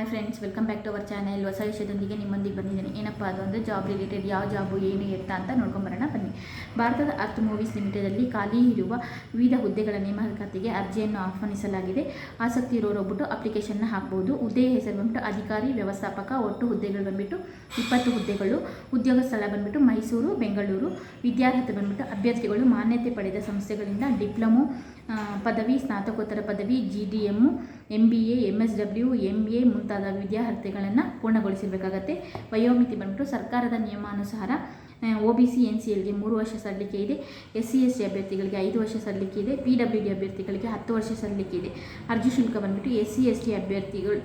Hi friends welcome back to our channel ಹೊಸ ವಿಷಯದೊಂದಿಗೆ ನಿಮ್ಮೊಂದಿಗೆ ಬಂದಿದ್ದೀನಿ. ಏನಪ್ಪ ಅದು ಅಂದರೆ ಜಾಬ್ ರಿಲೇಟೆಡ್ ಯಾವ ಜಾಬು ಏನು, ಎತ್ತ ಅಂತ ನೋಡ್ಕೊಂಬರೋಣ ಭಾರತದ ಅರ್ಥ್ ಮೂವೀಸ್ ಲಿಮಿಟೆಡಲ್ಲಿ ಖಾಲಿ ಇರುವ ವಿವಿಧ ಹುದ್ದೆಗಳ ನೇಮಕಾತಿಗೆ ಅರ್ಜಿಯನ್ನು ಆಹ್ವಾನಿಸಲಾಗಿದೆ. ಆಸಕ್ತಿ ಇರೋರು ಅಪ್ಲಿಕೇಶನ್ನ ಹಾಕ್ಬೋದು. ಹುದ್ದೆಯ ಹೆಸರು ಬಂದ್ಬಿಟ್ಟು ಅಧಿಕಾರಿ, ವ್ಯವಸ್ಥಾಪಕ, ಒಟ್ಟು ಹುದ್ದೆಗಳು ಬಂದ್ಬಿಟ್ಟು ಇಪ್ಪತ್ತು ಹುದ್ದೆಗಳು, ಉದ್ಯೋಗ ಸ್ಥಳ ಬಂದ್ಬಿಟ್ಟು ಮೈಸೂರು, ಬೆಂಗಳೂರು, ವಿದ್ಯಾರ್ಹತೆ ಬಂದ್ಬಿಟ್ಟು ಅಭ್ಯರ್ಥಿಗಳು, ಮಾನ್ಯತೆ ಪಡೆದ ಸಂಸ್ಥೆಗಳಿಂದ ಡಿಪ್ಲೊಮೊ ಪದವಿ, ಸ್ನಾತಕೋತ್ತರ ಪದವಿ G D M M B A M S W M A ಮುಂತಾದ ವಿದ್ಯಾರ್ಥಿಗಳನ್ನು ಪೂರ್ಣಗೊಳಿಸಬೇಕಾಗತ್ತೆ ವಯೋಮಿತಿ ಬಂದ್ಬಿಟ್ಟು ಸರ್ಕಾರದ ನಿಯಮಾನುಸಾರ O B C N C ಎಲ್ಗೆ ಮೂರು ವರ್ಷ ಸಲ್ಲಿಕೆ ಇದೆ. ಎಸ್ ಸಿ ಎಸ್ ಟಿ ಅಭ್ಯರ್ಥಿಗಳಿಗೆ ಐದು ವರ್ಷ ಸಲ್ಲಿಕೆ ಇದೆ. ಪಿ ಡಬ್ಲ್ಯೂ ಡಿ ಅಭ್ಯರ್ಥಿಗಳಿಗೆ ಹತ್ತು ವರ್ಷ ಸಲ್ಲಿಕೆ ಇದೆ. ಅರ್ಜಿ ಶುಲ್ಕ ಬಂದ್ಬಿಟ್ಟು ಎಸ್ ಸಿ ಎಸ್ ಟಿ ಅಭ್ಯರ್ಥಿಗಳು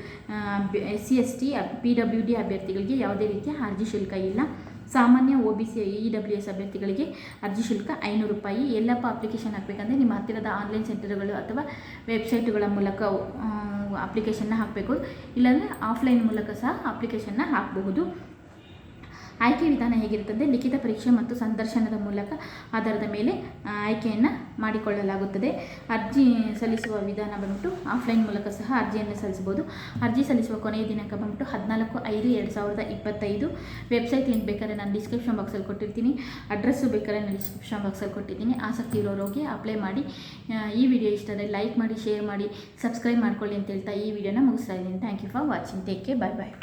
S C S T P W D ಅಭ್ಯರ್ಥಿಗಳಿಗೆ ಯಾವುದೇ ರೀತಿಯ ಅರ್ಜಿ ಶುಲ್ಕ ಇಲ್ಲ. ಸಾಮಾನ್ಯ O B C E W S ಅಭ್ಯರ್ಥಿಗಳಿಗೆ ಅರ್ಜಿ ಶುಲ್ಕ ಐನೂರು ರೂಪಾಯಿ. ಎಲ್ಲಪ್ಪ ಅಪ್ಲಿಕೇಶನ್ ಹಾಕಬೇಕಂದ್ರೆ ನಿಮ್ಮ ಹತ್ತಿರದ ಆನ್ಲೈನ್ ಸೆಂಟರ್ಗಳು ಅಥವಾ ವೆಬ್ಸೈಟ್ಗಳ ಮೂಲಕ ಅಪ್ಲಿಕೇಶನ್ನ ಹಾಕಬೇಕು. ಇಲ್ಲಾಂದರೆ ಆಫ್ಲೈನ್ ಮೂಲಕ ಸಹ ಅಪ್ಲಿಕೇಶನ್ನ ಹಾಕಬಹುದು. ಆಯ್ಕೆ ವಿಧಾನ ಹೇಗಿರುತ್ತೆ ಅಂದರೆ ಲಿಖಿತ ಪರೀಕ್ಷೆ ಮತ್ತು ಸಂದರ್ಶನದ ಮೂಲಕ ಆಧಾರದ ಮೇಲೆ ಆಯ್ಕೆಯನ್ನು ಮಾಡಿಕೊಳ್ಳಲಾಗುತ್ತದೆ. ಅರ್ಜಿ ಸಲ್ಲಿಸುವ ವಿಧಾನ ಬಂದ್ಬಿಟ್ಟು ಆಫ್ಲೈನ್ ಮೂಲಕ ಸಹ ಅರ್ಜಿಯನ್ನು ಸಲ್ಲಿಸಬಹುದು. ಅರ್ಜಿ ಸಲ್ಲಿಸುವ ಕೊನೆಯ ದಿನಾಂಕ ಬಂದ್ಬಿಟ್ಟು ಹದಿನಾಲ್ಕು ಐದು ಎರಡು ಸಾವಿರದ ಇಪ್ಪತ್ತೈದು. ವೆಬ್ಸೈಟ್ ಲಿಂಕ್ ಬೇಕಾದ್ರೆ ನಾನು ಡಿಸ್ಕ್ರಿಪ್ಷನ್ ಬಾಕ್ಸಲ್ಲಿ ಕೊಟ್ಟಿರ್ತೀನಿ. ಅಡ್ರೆಸ್ಸು ಬೇಕಾದ್ರೆ ನಾನು ಡಿಸ್ಕ್ರಿಪ್ಷನ್ ಬಾಕ್ಸಲ್ಲಿ ಕೊಟ್ಟಿದ್ದೀನಿ ಆಸಕ್ತಿ ಇರೋರಿಗೆ ಅಪ್ಲೈ ಮಾಡಿ. ಈ ವಿಡಿಯೋ ಇಷ್ಟ ಆದರೆ ಲೈಕ್ ಮಾಡಿ, ಶೇರ್ ಮಾಡಿ, ಸಬ್ಸ್ಕ್ರೈಬ್ ಮಾಡ್ಕೊಳ್ಳಿ ಅಂತ ಹೇಳ್ತಾ ಈ ವಿಡಿಯೋನ ಮುಗಿಸ್ತಾ ಇದ್ದೀನಿ. Thank you for watching. Take care. Bye bye.